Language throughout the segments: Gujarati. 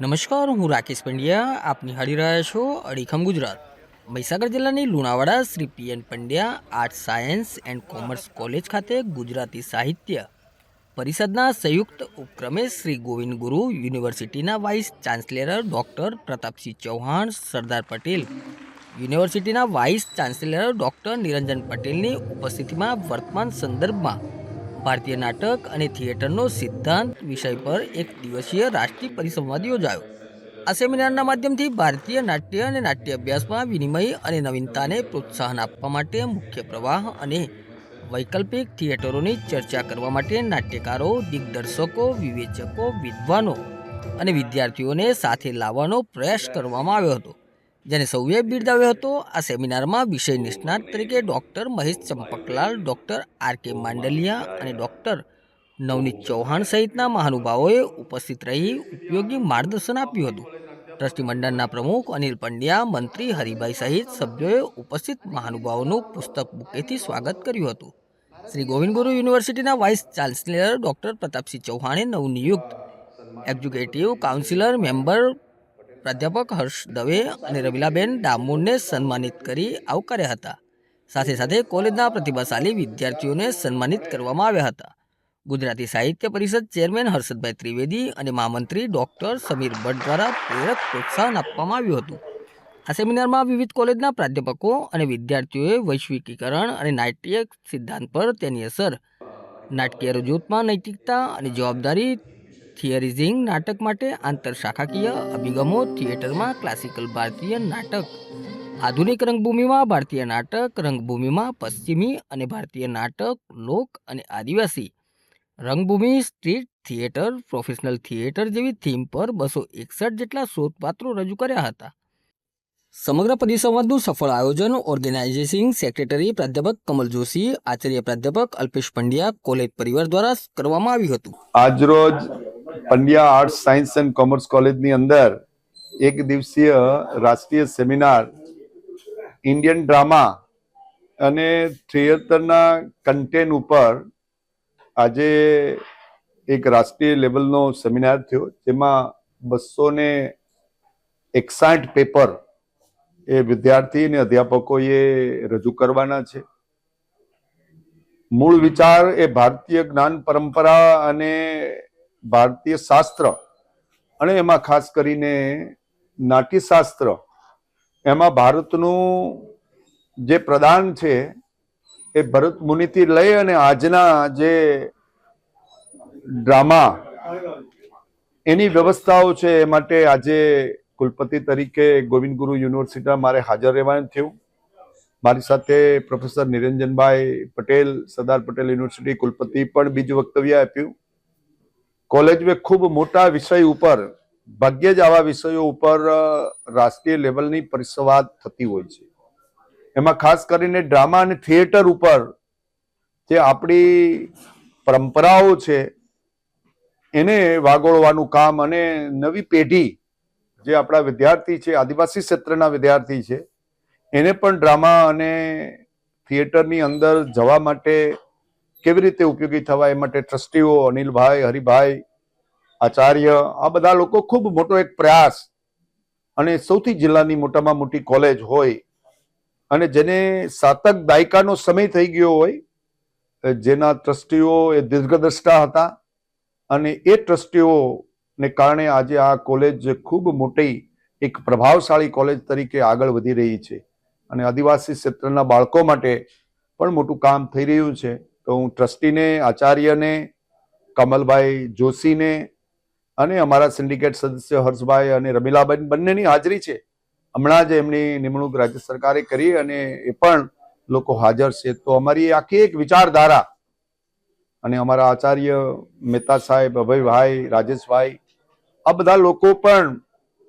નમસ્કાર, હું રાકેશ પંડ્યા. આપ નિહાળી રહ્યા છો અડીખમ ગુજરાત. મહીસાગર જિલ્લાની Lunawada Shri P N Pandya arts science and commerce college ખાતે ગુજરાતી સાહિત્ય પરિષદના સંયુક્ત ઉપક્રમે શ્રી ગોવિંદ ગુરુ, યુનિવર્સિટીના vice chancellor doctor Pratapsinh Chauhan, Sardar Patel, યુનિવર્સિટીના વાઇસ ચાન્સેલર ડૉક્ટર નિરંજન પટેલની ઉપસ્થિતિમાં વર્તમાન સંદર્ભમાં ભારતીય નાટક અને થિયેટરનો સિદ્ધાંત વિષય પર એક દિવસીય રાષ્ટ્રીય પરિસંવાદ યોજાયો. આ સેમિનારના માધ્યમથી ભારતીય નાટ્ય અને નાટ્ય અભ્યાસમાં વિનિમય અને નવીનતાને પ્રોત્સાહન આપવા માટે મુખ્ય પ્રવાહ અને વૈકલ્પિક થિયેટરોની ચર્ચા કરવા માટે નાટ્યકારો, દિગ્દર્શકો, વિવેચકો, વિદ્વાનો અને વિદ્યાર્થીઓને સાથે લાવવાનો પ્રયાસ કરવામાં આવ્યો હતો. જેને સૌએ બિરદાવ્યો હતો, આ સેમિનારમાં વિષય નિષ્ણાત તરીકે doctor Mahesh Champaklal, doctor R K Mandaliya અને ડૉક્ટર નવનીત ચૌહાણ સહિતના મહાનુભાવોએ ઉપસ્થિત રહી ઉપયોગી માર્ગદર્શન આપ્યું હતું. ટ્રસ્ટી મંડળના પ્રમુખ અનિલ પંડ્યા, મંત્રી હરિભાઈ સહિત સભ્યોએ ઉપસ્થિત મહાનુભાવોનું પુસ્તક બુકેથી સ્વાગત કર્યું હતું. શ્રી ગોવિંદ ગુરુ યુનિવર્સિટીના વાઇસ ચાન્સેલર ડૉક્ટર પ્રતાપસિંહ ચૌહાણે નવનિયુક્ત એક્ઝિક્યુટિવ કાઉન્સિલર મેમ્બર પ્રાધ્યાપક હર્ષ દવે અને રમીલાબેન ડામોરને સન્માનિત કરી આવકાર્યા હતા. સાથે સાથે કોલેજના પ્રતિભાશાળી વિદ્યાર્થીઓને સન્માનિત કરવામાં આવ્યા હતા. ગુજરાતી સાહિત્ય પરિષદ ચેરમેન હર્ષદભાઈ ત્રિવેદી અને મહામંત્રી ડૉક્ટર સમીર ભટ્ટ દ્વારા પ્રેરક પ્રોત્સાહન આપવામાં આવ્યું હતું. આ સેમિનારમાં વિવિધ કોલેજના પ્રાધ્યાપકો અને વિદ્યાર્થીઓએ વૈશ્વિકીકરણ અને નાટ્ય સિદ્ધાંત પર તેની અસર, નાટકીય રજૂઆતમાં નૈતિકતા અને જવાબદારી થિયરિઝિંગ નાટક માટે આંતરશાખાકીય અભિગમો થિયેટરમાં ક્લાસિકલ ભારતીય નાટક. આધુનિક રંગભૂમિમાં ભારતીય નાટક, રંગભૂમિમાં પશ્ચિમી અને ભારતીય નાટક, લોક અને આદિવાસી. રંગભૂમિ સ્ટ્રીટ થિયેટર, પ્રોફેશનલ થિયેટર જેવી થીમ પર બસો એકસઠ જેટલા શોધપાત્રો રજૂ કર્યા હતા. સમગ્ર પરિસંવાદનું સફળ આયોજન ઓર્ગેનાઇઝેશિંગ સેક્રેટરી પ્રાધ્યાપક કમલ જોશી, આચાર્ય પ્રાધ્યાપક અલ્પેશ પંડ્યા, કોલેજ પરિવાર દ્વારા કરવામાં આવ્યું હતું. આજરોજ Pandya arts science and commerce કોલેજની અંદર એક દિવસીય રાષ્ટ્રીય સેમિનાર ઇન્ડિયન ડ્રામા અને થિયેટરના કન્ટેન્ટ ઉપર આજે એક રાષ્ટ્રીય લેવલનો સેમિનાર થયો, જેમાં બસો ને એકસાઠ પેપર એ વિદ્યાર્થી અને અધ્યાપકોએ રજૂ કરવાના છે. મૂળ વિચાર એ ભારતીય જ્ઞાન પરંપરા અને ભારતીય શાસ્ત્ર અને એમાં ખાસ કરીને નાટ્યશાસ્ત્ર, એમાં ભારતનું જે પ્રદાન છે એ ભરત મુનિથી લઈ અને આજના જે ડ્રામા એની વ્યવસ્થાઓ છે એ માટે આજે કુલપતિ તરીકે ગોવિંદ ગુરુ યુનિવર્સિટીમાં મારે હાજર રહેવાનું થયું. મારી સાથે પ્રોફેસર નિરંજનભાઈ પટેલ, સરદાર પટેલ યુનિવર્સિટી કુલપતિ પણ બીજું વક્તવ્ય આપ્યું. કોલેજમાં ખૂબ મોટા વિષય ઉપર, ભાગ્યે જ આવા વિષયો ઉપર રાષ્ટ્રીય લેવલની પરિસંવાદ થતી હોય છે. એમાં ખાસ કરીને ડ્રામા અને થિયેટર ઉપર જે આપણી પરંપરાઓ છે, એને વાગોળવાનું કામ અને નવી પેઢી જે આપણા વિદ્યાર્થી છે, આદિવાસી ક્ષેત્રના વિદ્યાર્થી છે, એને પણ ડ્રામા અને થિયેટરની અંદર જવા માટે કેવી રીતે ઉપયોગી થવા એ માટે ટ્રસ્ટીઓ અનિલભાઈ, હરિભાઈ, આચાર્ય, આ બધા લોકો ખૂબ મોટો એક પ્રયાસ અને સૌથી જિલ્લાની મોટામાં મોટી કોલેજ હોય અને જેને સાતક દાયકાનો સમય થઈ ગયો હોય જેના ટ્રસ્ટીઓ એ દીર્ઘદ્રષ્ટા હતા અને એ ટ્રસ્ટીઓને કારણે આજે આ કોલેજ ખૂબ મોટી એક પ્રભાવશાળી કોલેજ તરીકે આગળ વધી રહી છે. અને આદિવાસી ક્ષેત્રના બાળકો માટે પણ મોટું કામ થઈ રહ્યું છે. તો હું ટ્રસ્ટીને, આચાર્યને, કમલભાઈ જોશીને અને અમારા સિન્ડિકેટ સદસ્ય હર્ષભાઈ અને રમીલાબેન બંનેની હાજરી છે. હમણાં જ એમની નિમણૂક રાજ્ય સરકારે કરી અને એ પણ લોકો હાજર છે. તો અમારી આખી એક વિચારધારા અને અમારા આચાર્ય મહેતા સાહેબ, અભયભાઈ, રાજેશભાઈ, આ બધા લોકો પણ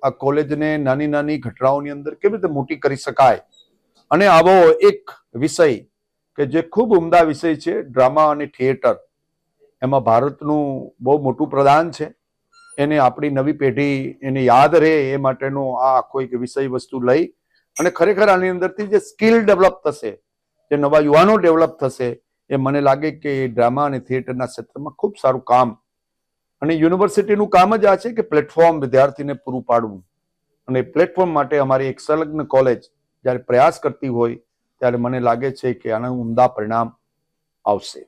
આ કોલેજને નાની નાની ઘટનાઓની અંદર કેવી રીતે મોટી કરી શકાય? અને આવો એક વિષય કે જે ખૂબ ઉમદા વિષય છે, ડ્રામા અને થિયેટર. એમાં ભારતનું બહુ મોટું પ્રદાન છે. એને આપણી નવી પેઢી એને યાદ રહે એ માટેનો આ આખો એક વિષય વસ્તુ લઈ અને ખરેખર આની અંદરથી જે સ્કિલ ડેવલપ થશે, જે નવા યુવાનો ડેવલપ થશે, એ મને લાગે કે એ ડ્રામા અને થિયેટરના ક્ષેત્રમાં ખૂબ સારું કામ અને યુનિવર્સિટીનું કામ જ આ છે કે પ્લેટફોર્મ વિદ્યાર્થીને પૂરું પાડવું. અને પ્લેટફોર્મ માટે અમારી એક સંલગ્ન કોલેજ જ્યારે પ્રયાસ કરતી હોય ત્યારે મને લાગે છે કે આનું ઉમદા પરિણામ આવશે.